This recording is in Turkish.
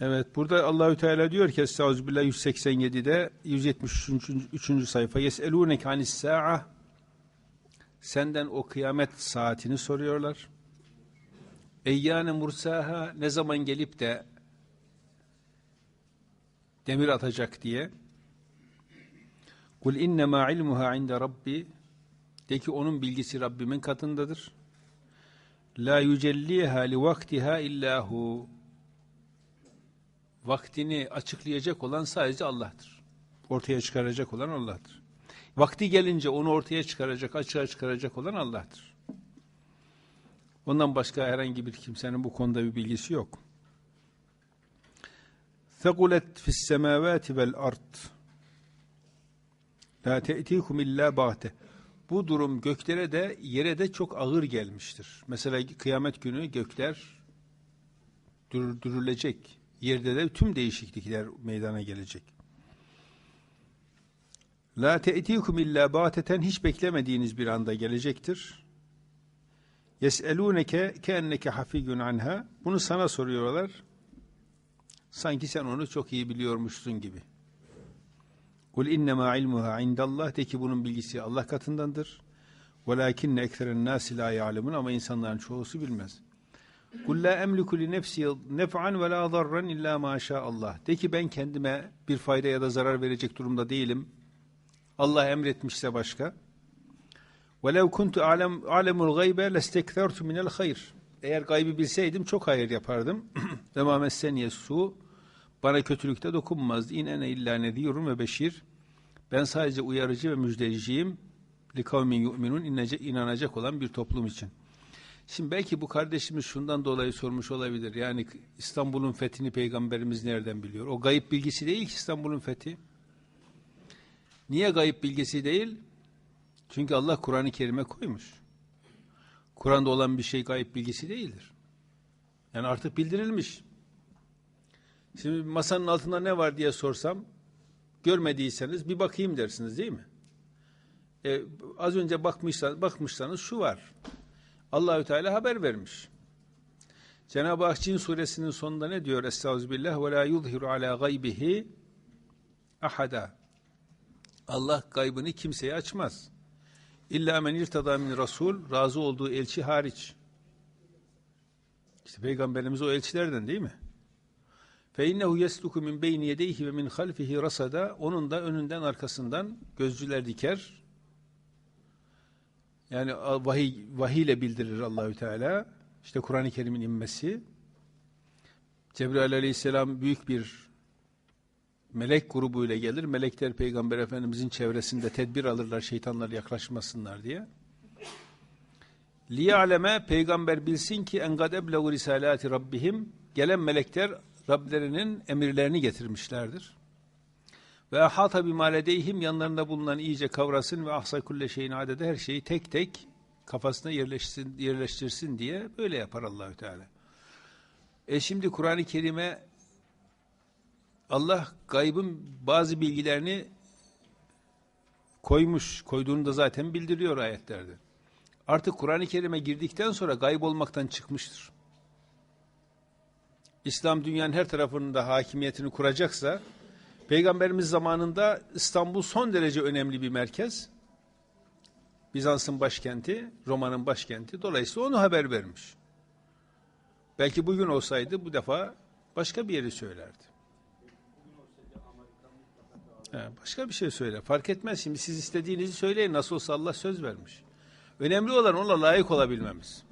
Evet burada Allahü Teala diyor ki Estağfirullah 187'de 173. sayfa Yeselûneke anis sa'a Senden o kıyamet saatini soruyorlar. Eyyâne mursaha ne zaman gelip de demir atacak diye. Kul innemâ ilmuha inde rabbi de ki onun bilgisi Rabbimin katındadır. La yücelliha li vaktiha illahu vaktini açıklayacak olan sadece Allah'tır. Ortaya çıkaracak olan Allah'tır. Vakti gelince onu ortaya çıkaracak, açığa çıkaracak olan Allah'tır. Ondan başka herhangi bir kimsenin bu konuda bir bilgisi yok. Fekulet fis semavati vel ard. La te'tikum illa bahte. Bu durum göklere de yere de çok ağır gelmiştir. Mesela kıyamet günü gökler dür. Yerde de tüm değişiklikler meydana gelecek. La te'tikum illa bateten hiç beklemediğiniz bir anda gelecektir. Yeselûneke keenneke hafiyun anha. Bunu sana soruyorlar. Sanki sen onu çok iyi biliyormuşsun gibi. Kul innema ilmuha indallah de ki bunun bilgisi Allah katındandır. Velakinne ekseren nasi la ya'lemun ama insanların çoğusu bilmez. Kul la emliku li nefsi nef'an ve la zarran illa ma Allah. De ki ben kendime bir fayda ya da zarar verecek durumda değilim. Allah emretmişse başka. Ve lev kuntu alem alemul gaybe lestekfertu minel hayr. Eğer gaybı bilseydim çok hayır yapardım. Ve ma messeniye su bana kötülükte dokunmazdı. İn ene illa nediyurun ve beşir. Ben sadece uyarıcı ve müjdeciyim. Li kavmin yu'minun inanacak olan bir toplum için. Şimdi belki bu kardeşimiz şundan dolayı sormuş olabilir. Yani İstanbul'un fethini peygamberimiz nereden biliyor? O gayip bilgisi değil ki İstanbul'un fethi. Niye gayip bilgisi değil? Çünkü Allah Kur'an-ı Kerim'e koymuş. Kur'an'da olan bir şey gayip bilgisi değildir. Yani artık bildirilmiş. Şimdi masanın altında ne var diye sorsam, görmediyseniz bir bakayım dersiniz değil mi? Ee, az önce bakmışsanız, bakmışsanız şu var. Allahü Teala haber vermiş. Cenab-ı Hak Cin suresinin sonunda ne diyor? Estağfirullah ve la yuzhiru ala gaybihi ahada. Allah gaybını kimseye açmaz. İlla men irtada min rasul razı olduğu elçi hariç. İşte peygamberimiz o elçilerden değil mi? Yesluku min beyni yedeyhi ve min halfihi rasada onun da önünden arkasından gözcüler diker. Yani vahiy vahiy ile bildirir Allahü Teala. İşte Kur'an-ı Kerim'in inmesi. Cebrail Aleyhisselam büyük bir melek grubuyla gelir. Melekler Peygamber Efendimizin çevresinde tedbir alırlar şeytanlar yaklaşmasınlar diye. Liya'leme peygamber bilsin ki en kad ebleğu risalati rabbihim gelen melekler Rablerinin emirlerini getirmişlerdir. Ve ahata bimaledeyhim yanlarında bulunan iyice kavrasın ve ahsa kulle şeyin adede her şeyi tek tek kafasına yerleştirsin, yerleştirsin diye böyle yapar Allahü Teala. E şimdi Kur'an-ı Kerim'e Allah gaybın bazı bilgilerini koymuş, koyduğunu da zaten bildiriyor ayetlerde. Artık Kur'an-ı Kerim'e girdikten sonra gayb olmaktan çıkmıştır. İslam dünyanın her tarafında hakimiyetini kuracaksa, Peygamberimiz zamanında İstanbul son derece önemli bir merkez. Bizans'ın başkenti, Roma'nın başkenti. Dolayısıyla onu haber vermiş. Belki bugün olsaydı bu defa başka bir yeri söylerdi. başka bir şey söyle. Fark etmez. Şimdi siz istediğinizi söyleyin. Nasıl olsa Allah söz vermiş. Önemli olan ona layık olabilmemiz.